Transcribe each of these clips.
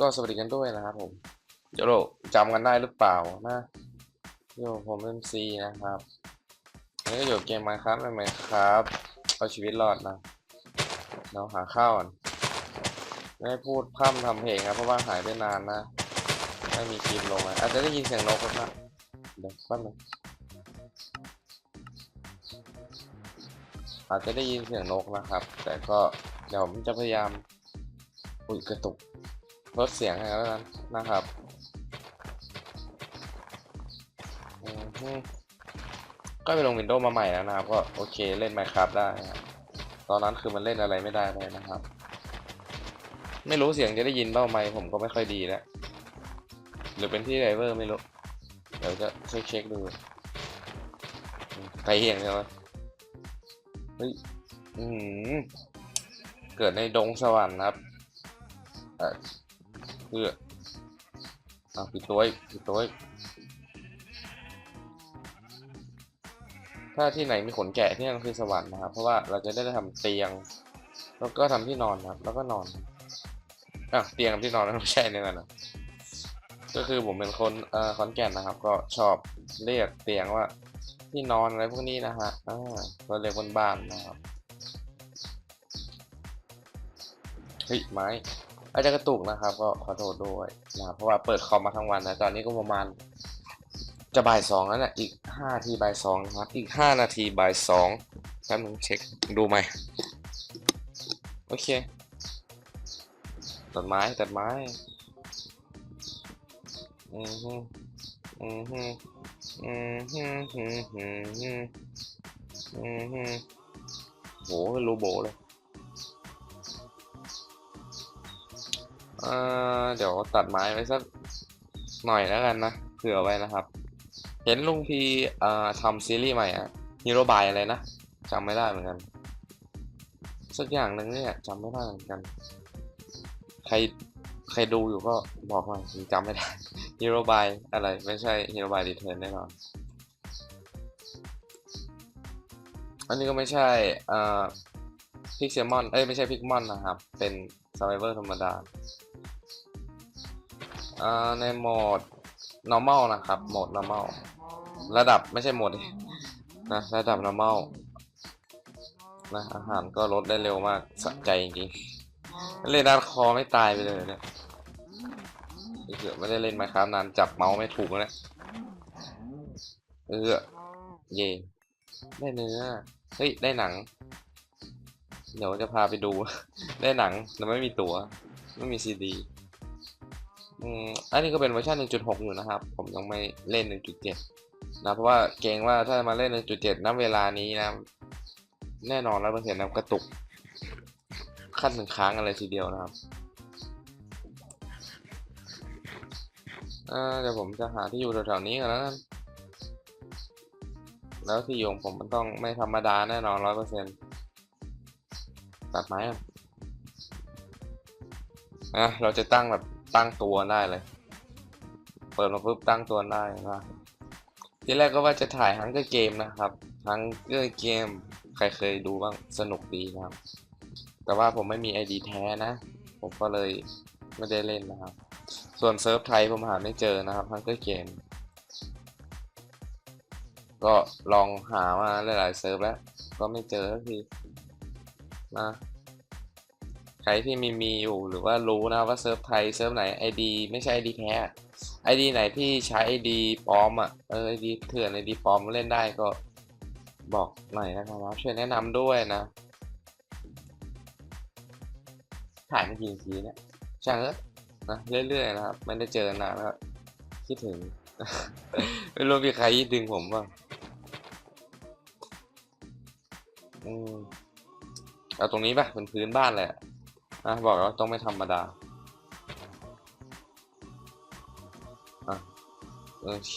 ก็สวัสดีกันด้วยนะครับผมโยโรจำกันได้หรือเปล่านะโยผมเอ็มซีนะครับอันนี่ก็อยู่เกมมาครับใหม่ๆครับเอาชีวิตรอดนะเราหาข้าวก่อนไม่ได้พูดพร่ำทำเพลงครับเพราะว่าหายไปนานนะไม่มีคลิปลงมาอาจจะได้ยินเสียงนกนะครับเดี๋ยวแป๊บนึงอาจจะได้ยินเสียงนกนะครับ แต่ก็เดี๋ยวผมจะพยายาม อุ้ยกระตุก ลดเสียงให้แล้วกันนะครับก็ไปลงวินโดว์มาใหม่แล้วนะครับ ก็โอเคเล่น Minecraft ได้ครับตอนนั้นคือมันเล่นอะไรไม่ได้เลยนะครับ ไม่รู้เสียงจะได้ยินเปล่าไหมค์ผมก็ไม่ค่อยดีแล้วหรือเป็นที่ไดเวอร์ไม่รู้ เดี๋ยวจะเช็คเช็คดูไกลเหียงใช่ไหมเฮ้ยอืมเกิดในดงสวรรค์ครับ เอ่อเพื่ออะปิดตัวอีกปิดตัวอีกถ้าที่ไหนมีขนแกะที่นั่นคือสวรรค์นะครับ เพราะว่าเราจะได้ทำเตียง แล้วก็ทำที่นอนนะครับ แล้วก็นอนอะเตียงกับที่นอนนั้นไม่ใช่เนี่ยกันนะก็คือผมเป็นคนเอ่อขอนแก่นนะครับ ก็ชอบเรียกเตียงว่าที่นอนอะไรพวกนี้นะฮะอ่าก็เรียกบนบ้านนะครับเฮ้ยไม้ อาจจะกระตุกนะครับ ก็ขอโทษด้วยนะเพราะว่าเปิดคอมมาทั้งวันนะตอนนี้ก็ประมาณจะบ่ายสองแล้วนะอีกห้าทีบ่ายสองนะครับ อีกห้านาทีบ่ายสองแป๊บนึงเช็คดูไหมโอเคตัดไม้ตัดไม้อืมฮึอืมฮึอืมฮึฮึฮึฮึอืมฮึโหรูโบเลย เออเดี๋ยวตัดไม้ไว้สักหน่อยแล้วกันนะเผื่อไว้นะครับ เห็นลุงพีเอ่อทำซีรีส์ใหม่อะฮีโร่บายอะไรนะจำไม่ได้เหมือนกัน สักอย่างหนึ่งเนี่ยจำไม่ได้เหมือนกัน ใครใครดูอยู่ก็บอกมาจำไม่ได้ฮีโร่บายอะไรไม่ใช่ฮีโร่บายรีเทิร์นแน่นอนอันนี้ก็ไม่ใช่เอ่อพิกเซมอน เอ้ย ไม่ใช่พิกมอนนะครับ เป็น s u r v i v o r ธรรมดา อ่าในโหมด normal นะครับ โหมด normal ระดับไม่ใช่โหมดดินะระดับ normal นะอาหารก็ลดได้เร็วมากสะใจจริงๆเล่นด้านคอไม่ตายไปเลยเนี่ยเกือไม่ได้เล่นมาครับนานจับเมาส์ไม่ถูกแล้วเนี่ยเออเย่ได้เนื้อเฮ้ยได้หนัง เดี๋ยวจะพาไปดู ได้หนังแต่ไม่มีตัว๋ว ไม่มีซีดี อืมอันนี้ก็เป็นเวอร์ชัน1.6 อยู่นะครับ ผมยังไม่เล่น 1.7 นะ เพราะว่าเกรงว่าถ้ามาเล่น 1.7ณเวลานี้นะ แน่นอนร้อยเปอร์เซ็นต์นะกระตุกขั้นหนึ่งค้างอะไรทีเดียวนะครับเดี๋ยวผมจะหาที่อยู่แถวๆนี้กันแล้วกันแล้วที่อยู่ของผมมันต้องไม่ธรรมดาแน่นอนร้อยเปอร์เซ็นต์ตัดไม้อะเราจะตั้งแบบ ตั้งตัวได้เลย เปิดมาปุ๊บตั้งตัวได้นะทีแรกก็ว่าจะถ่ายฮังเกอร์เกมนะครับฮังเกอร์เกมใครเคยดูบ้างสนุกดีนะครับ แต่ว่าผมไม่มี ID แท้นะ ผมก็เลยไม่ได้เล่นนะครับ ส่วนเซิร์ฟไทยผมหาไม่เจอนะครับฮังเกอร์เกมก็ลองหามาหลายๆเซิร์ฟแล้ว ก็ไม่เจอสักทีนะ ครที่มีมีอยู่หรือว่ารู้นะว่าเซิร์ฟไทยเซิร์ฟไหน ID ไม่ใช่ ID แท้ ID ไหนที่ใช้ ID ปลอมอะเออ ID เถื่อน ID ปลอมเล่นได้ก็บอกหน่อยนะครับช่วยแนะนำด้วยนะ ถ่ายไม่กี่นาทีเนี่ยช่างเถอนะเรื่อยๆนะครับ ไม่ได้เจอนานแล้วคิดถึงไม่รู้มีใครดึงผมบ้างเอาตรงนี้ป่ะเป็นพื้นบ้านเลยอะ นะบอกแล้วต้องไม่ธรรมดาอะโอเค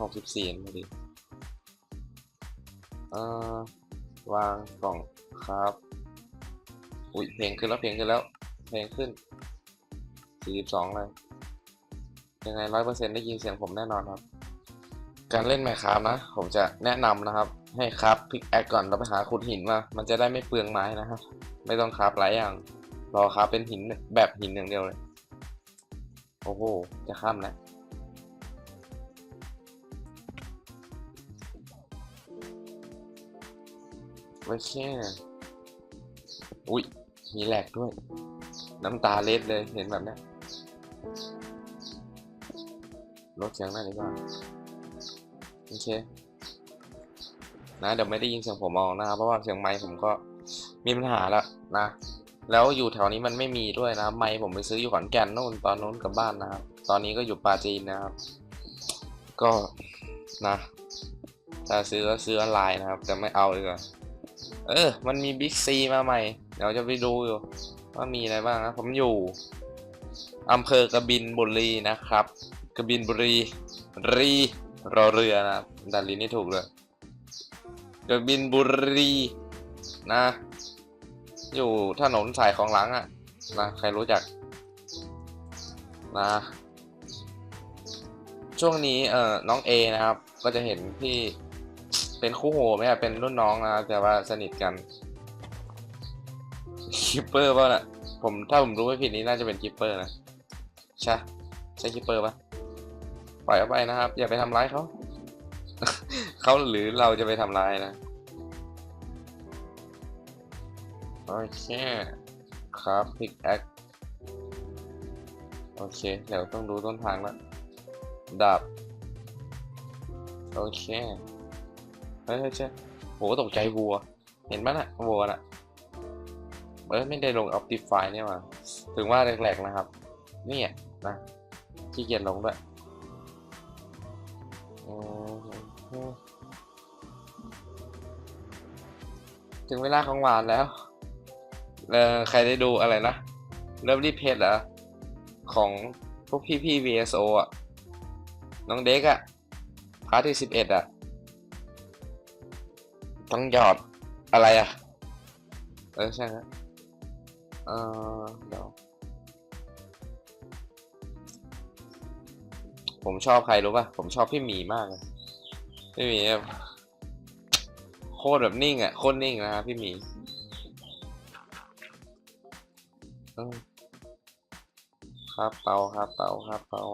หกสิบสี่พอดีเอ่อวางกล่องครับ อุ้ยเพลงขึ้นแล้วเพลงขึ้นแล้ว เพลงขึ้นสี่สิบสองเลยยังไงร้อยเปอร์เซ็นต์ได้ยินเสียงผมแน่นอนครับ การเล่นไมค์ครับนะ ผมจะแนะนำนะครับ ให้ครับพิกแอคก่อนเราไปหาขุดหินมา มันจะได้ไม่เปลืองไม้นะครับ ไม่ต้องครับหลายอย่าง รอครับเป็นหินแบบหินอย่างเดียวเลย โอ้โห จะข้ามแล้วโอเคอุ๊ยมีแหลกด้วย น้ำตาเล็ดเลยเห็นแบบนี้ลดเสียงหน่อยดีกว่าโอเคนะเดี๋ยวไม่ได้ยินเสียงผมออกนะครับเพราะว่าเสียงไมค์ผมก็มีปัญหาแล้ว นะ แล้วอยู่แถวนี้มันไม่มีด้วยนะไมค์ผมไปซื้ออยู่ขอนแก่นนู่นตอนนู้นกับบ้านนะครับ ตอนนี้ก็อยู่ปาจีนนะครับ ก็นะถ้าซื้อก็ซื้อออนไลน์นะครับ แต่ไม่เอาเลยกว่าเออ มันมีบิ๊กซีมาใหม่ เดี๋ยวจะไปดูอยู่ว่ามีอะไรบ้างนะ ผมอยู่อำเภอกบินบุรีนะครับ กบินบุรีรีรอเรือนะครับดันลินนี่ถูกเลยกบินบุรีนะ อยู่ถนนสายของหลังอะนะใครรู้จักนะช่วงนี้เอ่อน้องเอนะครับ ก็จะเห็นที่เป็นคู่หูไหมเป็นรุ่นน้องนะครับแต่ว่าสนิทกันคิปเปอร์ป่ะน่ะผมถ้าผมรู้ไม่ผิดนี้น่าจะเป็นคิปเปอร์นะใช่ใช่คิปเปอร์ป่ะปล่อยเขาไปนะครับ อย่าไปทำร้ายเขา เขาหรือเราจะไปทำร้ายนะ โอเคครับพิกแอคโอเค เดี๋ยวต้องดูต้นทางล้วดาบโอเคเฮ้ยเฮ้ยโหตกใจวัว เห็นปะน่ะวัวน่ะเอ้ยไม่ได้ลง Optify เนี่ยมาถึงว่าแรกๆนะครับเนี่ยนะขี้เกียจลงด้วยถึงเวลาของหวานแล้ว เออใครได้ดูอะไรนะเริ่มรีเพจเหรอของพวกพี่พี่ VSO อะ น้องเด็กอะ พาร์ทที่สิบเอ็ดอะ ต้องหยอดอะไรอะ เออ ใช่ครับเออเดี๋ยวผมชอบใครรู้ป่ะ ผมชอบพี่หมีมากเลยพี่หมีโคตรแบบนิ่งอะ โคตรนิ่งนะครับพี่หมี ครับเตาครับเตาครับเตา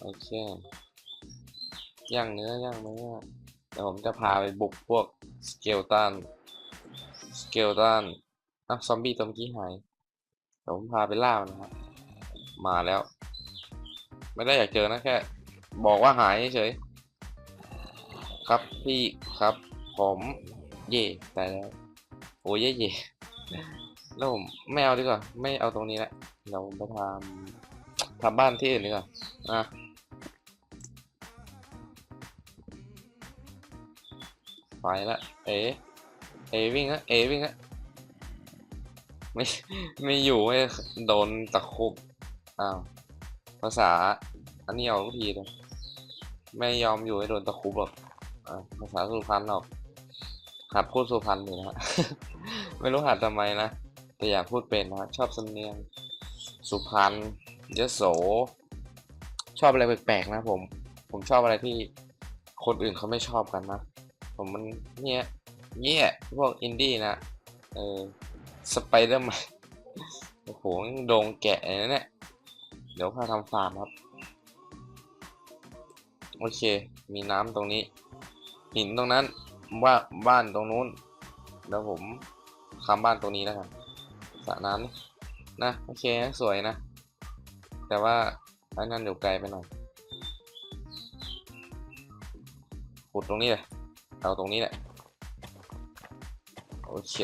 โอเคย่างเนื้อย่างเนื้อเดี๋ยวผมจะพาไปบุกพวกสเกลตันสเกลตันอะซอมบี้ตัวเมื่อกี้หายเดี๋ยวผมพาไปล่ามันนะครับมาแล้ว ไม่ได้อยากเจอนะแค่ บอกว่าหายเฉยครับพี่ครับผมเย่ตายแล้ว โอ้ยเย่ แล้วผมไม่เอาดีกว่า ไม่เอาตรงนี้ละเดี๋ยวผมไปทำทำบ้านที่อื่นดีกว่าอะไปละเอ๋เอวิ่งอะเอวิ่งอะไม่ไม่อยู่ไม่โดนตะคุบอ้าวภาษาอันนี้เอาทุกทีเลยไม่ยอมอยู่ให้โดนตะคุบหรอกภาษาสุพรรณหรอกหัดพูดสุพรรณอยู่นะฮะ ไม่รู้หัดทำไมนะ แต่อยากพูดเป็นนะชอบสำเนียง สุพรรณยโส ชอบอะไรแปลกๆนะผม ผมชอบอะไรที่คนอื่นเขาไม่ชอบกันนะ ผมมันเนี่ยเยี่ยพวกอินดี้นะ เออสไปเดอร์แมนโอ้โหโดงแกะเลยนะเนี่ยเดี๋ยวพาทำฟาร์มครับ โอเค มีน้ำตรงนี้ หินตรงนั้น ว่าบ้านตรงนู้นเดี๋ยวผม ทำบ้านตรงนี้แล้วกันสระน้ำนี่นะโอเคสวยนะ แต่ว่าไอ้นั่นอยู่ไกลไปหน่อยขุดตรงนี้เลยเอาตรงนี้แหละโอเค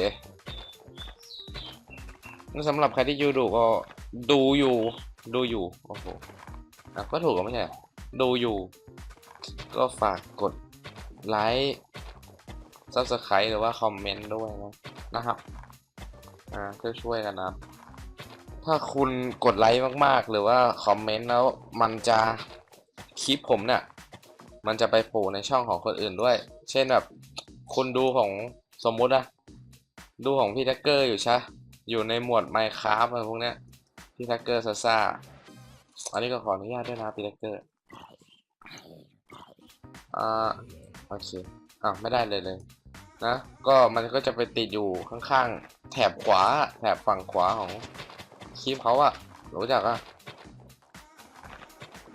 งั้นสำหรับใครที่ยูดูก็ดูอยู่ ดูอยู่โอ้โหก็ถูกก็ไม่ใช่ดูอยู่ ก็ฝากกดไลค์ซับสไครต์หรือว่าคอมเมนต์ด้วยนะ นะครับ อ่าช่วยช่วยๆกันนะครับถ้าคุณกดไลค์มากๆ หรือว่าคอมเมนต์แล้วมันจะคลิปผมเนี่ย มันจะไปโผล่ในช่องของคนอื่นด้วย เช่นแบบคุณดูของสมมุติอะดูของพี่แท็กเกอร์อยู่ใช่อยู่ในหมวด Minecraft อะไรพวกเนี้ยพี่แท็กเกอร์ซาซาอันนี้ก็ขออนุญาตด้วยนะพี่แท็กเกอร์ อ่า โอเค อ่าไม่ได้เลยเลย นะ ก็มันก็จะไปติดอยู่ข้างๆ แถบขวา แถบฝั่งขวาของคลิปเขาอะรู้จักอะ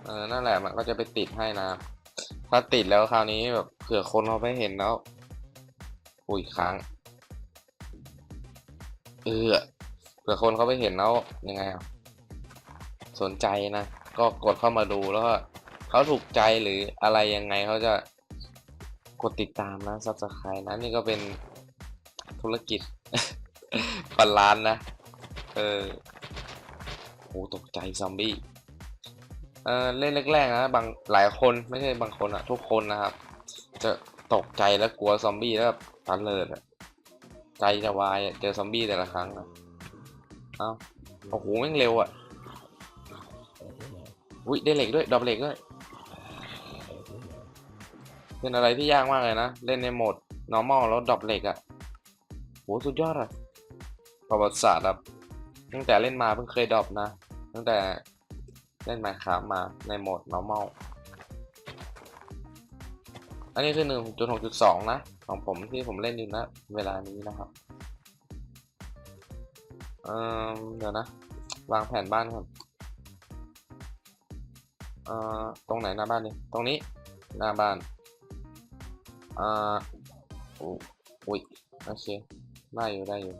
เออนั่นแหละมันก็จะไปติดให้นะ ถ้าติดแล้วคราวนี้แบบเผื่อคนเขาไปเห็นแล้ว อุ้ยค้าง เออเผื่อคนเขาไปเห็นแล้วยังไงอะสนใจนะ ก็กดเข้ามาดูแล้วก็เขาถูกใจหรืออะไรยังไงเขาจะ กดติดตามนะ subscribe นะ นี่ก็เป็นธุรกิจพันล้านนะ เออโหตกใจซอมบี้ เออเล่นแรกๆนะบางหลายคนไม่ใช่บางคนอะทุกคนนะครับ จะตกใจแล้วกลัวซอมบี้แล้วแบบตันเลิดอะใจจะวายเจอซอมบี้แต่ละครั้งอะเอ้าโอ้โหแม่งเร็วอะอุ้ยได้เหล็กด้วยดอปเหล็กด้วย เป็นอะไรที่ยากมากเลยนะ เล่นในโหมด normal แล้วดรอปเหล็กอะโหสุดยอดอะประวัติศาสตร์ครับตั้งแต่เล่นมาเพิ่งเคยดรอปนะ ตั้งแต่เล่น Minecraft มาในโหมด normal อันนี้คือ 1.6.2 นะ ของผมที่ผมเล่นอยู่นะ เวลานี้นะครับเอ่อเดี๋ยวนะ วางแผนบ้านก่อนเอ่อตรงไหนหน้าบ้านเนี่ยตรงนี้หน้าบ้าน อ่าโอ้ยโอเคได้อยู่ได้อยู่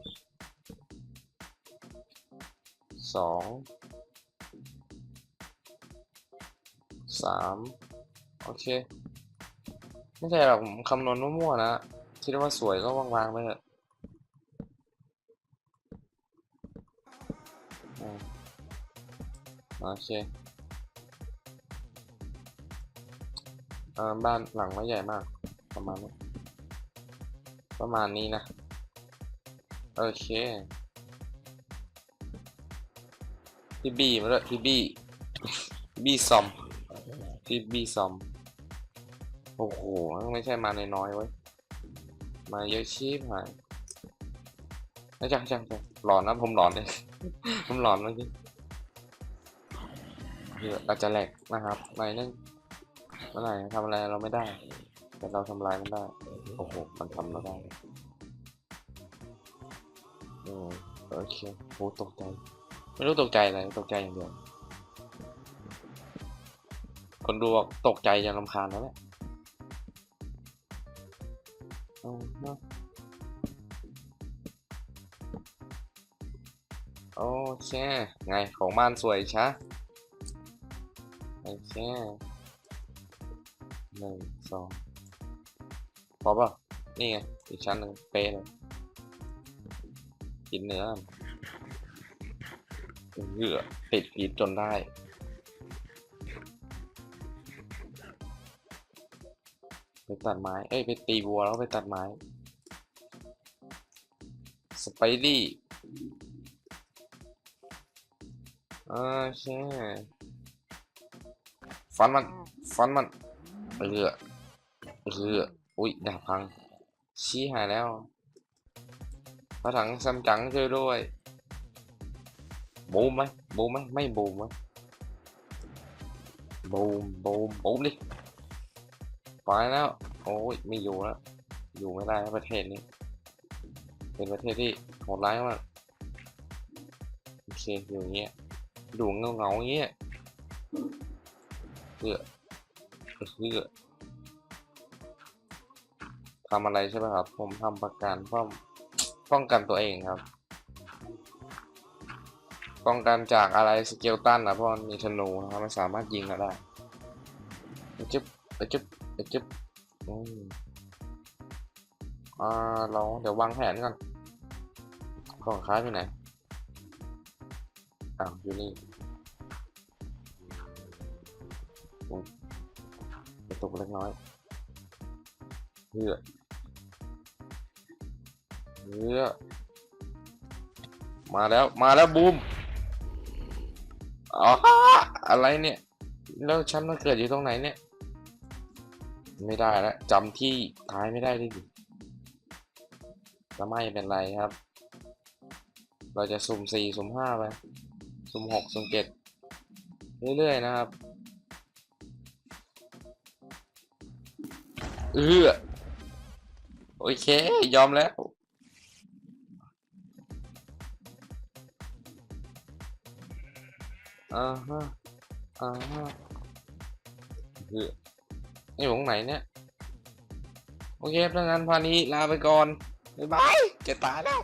สองสามโอเค ไม่ใช่หรอกผมคำนวณมั่วๆนะ คิดว่าสวยก็วางๆไปเถอะโอเคอ่าบ้านหลังไม่ใหญ่มาก ประมาณนี้ประมาณนี้นะ โอเคพี่บี้มาเลยพี่บี้บี้ซอมที่บีซอม โอ้โห ไม่ใช่มาน้อยๆเว้ย มาเยอะชีพหายไม่ใช่ใช่ใช่หลอนนะผมหลอนเลย ผมหลอนเมื่อกี้เดี๋ยวเราจะแหลกนะครับหน่อยนึงเมื่อไหร่ทำอะไรเราไม่ได้ แต่เราทำลายมันได้ โอ้โห มันทำเราได้อืมโอเคโหตกใจ ไม่รู้ตกใจอะไร ตกใจอย่างเดียว คนดูบอกตกใจจนรำคาญแล้วแหละเอาเนอะโอเค ไงของบ้านสวยชะโอเคหนึ่งสอง พอป่ะนี่ไง อีกชั้นหนึ่งเป๊ะเลยกินเนื้อเหยื่อติดผิดจนได้ไปตัดไม้ เอ้ย ไปตีวัวแล้วไปตัดไม้ สไปดี้โอเคฟันมัน ฟันมันเออเออ อุ้ยดาบพัง ชี้หายแล้วพระถังซัมจังช่วยด้วย บูมไหมบูมไหมไม่บูมไหมบูมบูมบูมดิไปแล้ว โอ้ยไม่อยู่แล้ว อยู่ไม่ได้ประเทศนี้ เป็นประเทศที่โหดร้ายมากโอเคอยู่อย่างเงี้ยดูเงาเงาอย่างเงี้ยเพื่อเพื่อ ทำอะไรใช่ไหมครับ ผมทำประกันป้องป้องกันตัวเองครับ ป้องกันจากอะไรสเกลตันนะเพราะมันมีธนูนะครับมันสามารถยิงเราได้จึ๊บจึ๊บจึ๊บอ่าเราเดี๋ยววางแผนก่อนของค้าอยู่ไหนอ้าอยู่นี่ตกเล็กน้อยเพื่อ เพื่อมาแล้วมาแล้วบูมอ๋ออะไรเนี่ย แล้วฉันมาเกิดอยู่ตรงไหนเนี่ย ไม่ได้แล้วจำที่ท้ายไม่ได้ดิจะไม่เป็นไรครับ เราจะสุ่มสี่สุ่มห้าไป สุ่มหกสุ่มเจ็ดเรื่อย ๆ นะครับเออโอเค ยอมแล้ว อ่าฮะอ่าฮะคืออยู่ตรงไหนเนี่ย โอเคถ้างั้นพานี้ลาไปก่อน บ๊ายบายจะตายแล้ว